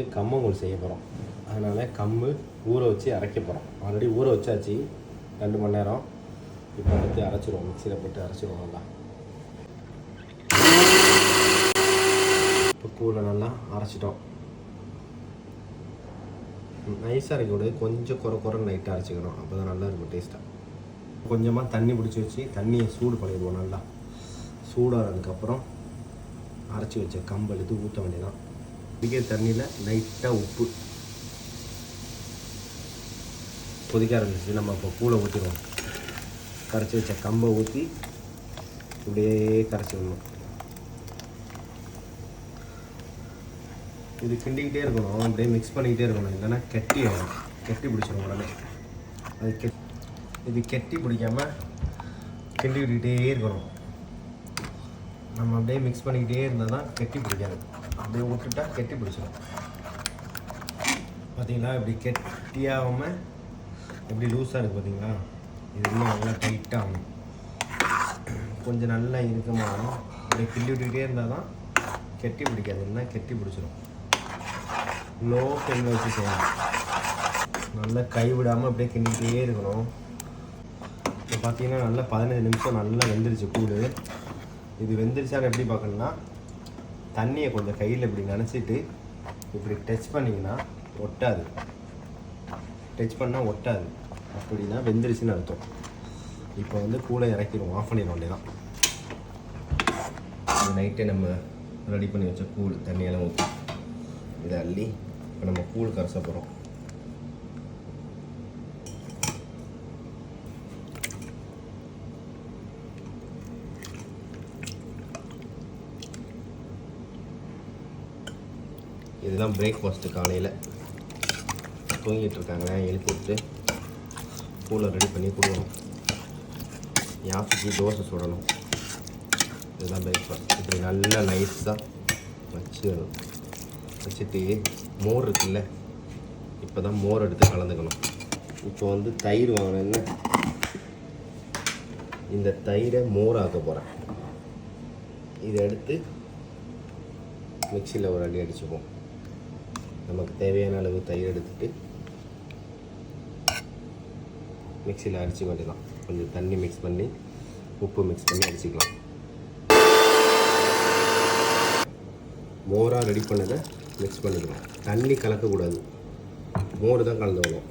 வந்து கம்மங்கூழ் செய்ய போகிறோம் அதனால் கம்பு ஊற வச்சு அரைக்க போகிறோம் ஆல்ரெடி ஊற வச்சாச்சு. ரெண்டு மணி நேரம். இப்போ எடுத்து அரைச்சிடுவோம். மிக்சியில் போட்டு அரைச்சிடுவோம் நல்லா. இப்போ கூழை நல்லா அரைச்சிட்டோம். நைஸாக இருக்கக்கூடாது கொஞ்சம் குறை குறை நைட்டாக அரைச்சிக்கணும். அப்போ தான் நல்லா இருக்கும் டேஸ்ட்டாக கொஞ்சமாக தண்ணி பிடிச்சி வச்சு தண்ணியை சூடு பண்ணிடுவோம் நல்லா. சூடானதுக்கப்புறம் அரைச்சி வச்ச கம்பு எடுத்து ஊற்ற வேண்டியதான் கொதிக்கிற தண்ணியில் லைட்டாக உப்பு. கொதிக்க ஆரம்பிச்சு நம்ம இப்போ கூழை ஊற்றிடுவோம் கரைச்சி வச்ச கம்பை ஊற்றி இப்படியே கரைச்சி விடணும். இது கிண்டிக்கிட்டே இருக்கணும். அப்படியே மிக்ஸ் பண்ணிக்கிட்டே இருக்கணும். இல்லைன்னா கெட்டி ஆகும் கெட்டி பிடிச்சிடும் உடனே. அது கெட் இது கெட்டி பிடிக்காம கிண்டி விட்டுக்கிட்டே இருக்கணும். நம்ம அப்படியே மிக்ஸ் பண்ணிக்கிட்டே இருந்தால் தான் கெட்டி பிடிக்காது. அப்படியே விட்டுட்டா கெட்டி பிடிச்சிடும் பார்த்தீங்களா இப்படி கெட்டியாகாமல் எப்படி லூஸாக இருக்குது பார்த்தீங்களா இது இன்னும் நல்லா டைட்டாகும் கொஞ்சம் நல்லா இருக்கமாகணும் அப்படியே கிள்ளி விட்டுக்கிட்டே இருந்தால் தான் கெட்டி பிடிக்காது. இல்லைன்னா கெட்டி பிடிச்சிடும் லோ ஃப்ளேமில் வச்சு செய்யணும். நல்லா கை விடாமல் அப்படியே கிண்டிக்கிட்டே இருக்கணும். இப்போ பார்த்தீங்கன்னா நல்லா பதினஞ்சு நிமிஷம் நல்லா வெந்துருச்சு கூழ் இது வெந்துருச்சான்னு எப்படி பார்க்கணும்னா தண்ணியை கொஞ்சம் கையில் இப்படி நினச்சிட்டு இப்படி டச் பண்ணிங்கன்னா ஒட்டாது. டச் பண்ணால் ஒட்டாது. அப்படின்னா வெந்துருச்சுன்னு அர்த்தம். இப்போ வந்து கூழை இறக்கிடுவோம். ஆஃப் பண்ணிடுவோம் வேண்டியதான் தான் நைட்டே நம்ம ரெடி பண்ணி வச்ச கூழ் தண்ணியெல்லாம் ஊற்றி இதை அள்ளி இப்போ நம்ம கூழ் கரைச போகிறோம் இதுதான் பிரேக்ஃபாஸ்ட்டு காலையில். தூங்கிட்டு இருக்காங்க எழுப்பி விட்டு கூலை ரெடி பண்ணி கொடுக்கணும். யாசிக்கு தோசை சுடணும். இதுதான் பிரேக்ஃபாஸ்ட் இப்படி நல்லா நைஸாக வச்சு வச்சுட்டு மோர் இருக்குல்ல இப்போ தான் மோர் எடுத்து கலந்துக்கணும். இப்போ வந்து தயிர் வாங்கினேன்னு இந்த தயிரை மோர் ஆக்க போகிறேன் இதை எடுத்து மிக்சியில் ஒரு அடி அடிச்சுப்போம். நமக்கு தேவையான அளவு தயிர் எடுத்துட்டு மிக்சியில் அடிச்சு வேண்டியதான் கொஞ்சம் தண்ணி மிக்ஸ் பண்ணி உப்பு மிக்ஸ் பண்ணி அடிச்சுக்கலாம். மோராக ரெடி பண்ணதை மிக்ஸ் பண்ணிக்கலாம். தண்ணி கலக்கக்கூடாது. மோர் தான் கலந்து வரும்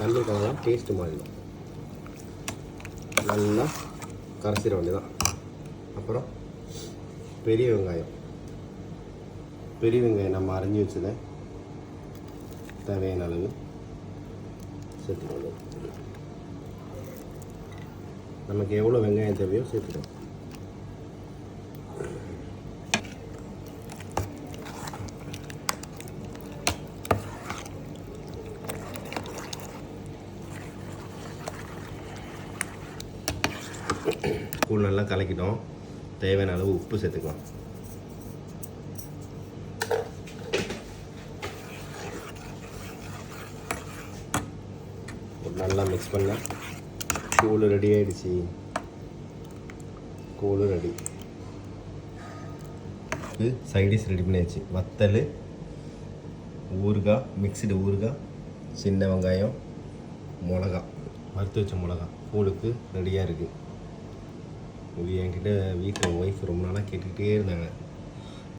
தண்ணி கலந்தா டேஸ்ட்டு மாறிடும். நல்லா கரைச்சிட வேண்டியதான் அப்புறம் பெரிய வெங்காயம். பெரிய வெங்காயம் நம்ம அரைஞ்சி வச்சதை தேவையான அளவு சேர்த்துக்கணும். நமக்கு எவ்வளோ வெங்காயம் தேவையோ சேர்த்துக்கணும். கூழ் நல்லா கலக்கிட்டோம். தேவையான அளவு உப்பு சேர்த்துக்கலாம் நல்லா மிக்ஸ் பண்ண. கூழ் ரெடி ஆகிடுச்சி கூழ் ரெடி சைடிஷ் ரெடி பண்ணியாச்சு. வத்தல் ஊறுகாய் மிக்சடு ஊறுகாய் சின்ன வெங்காயம் மிளகா வறுத்து வச்ச மிளகா கூழுக்கு ரெடியாக இருக்குது இது என்கிட்ட வீட்டில் ஒய்ஃப் ரொம்ப நாளாக கேட்டுக்கிட்டே இருந்தாங்க.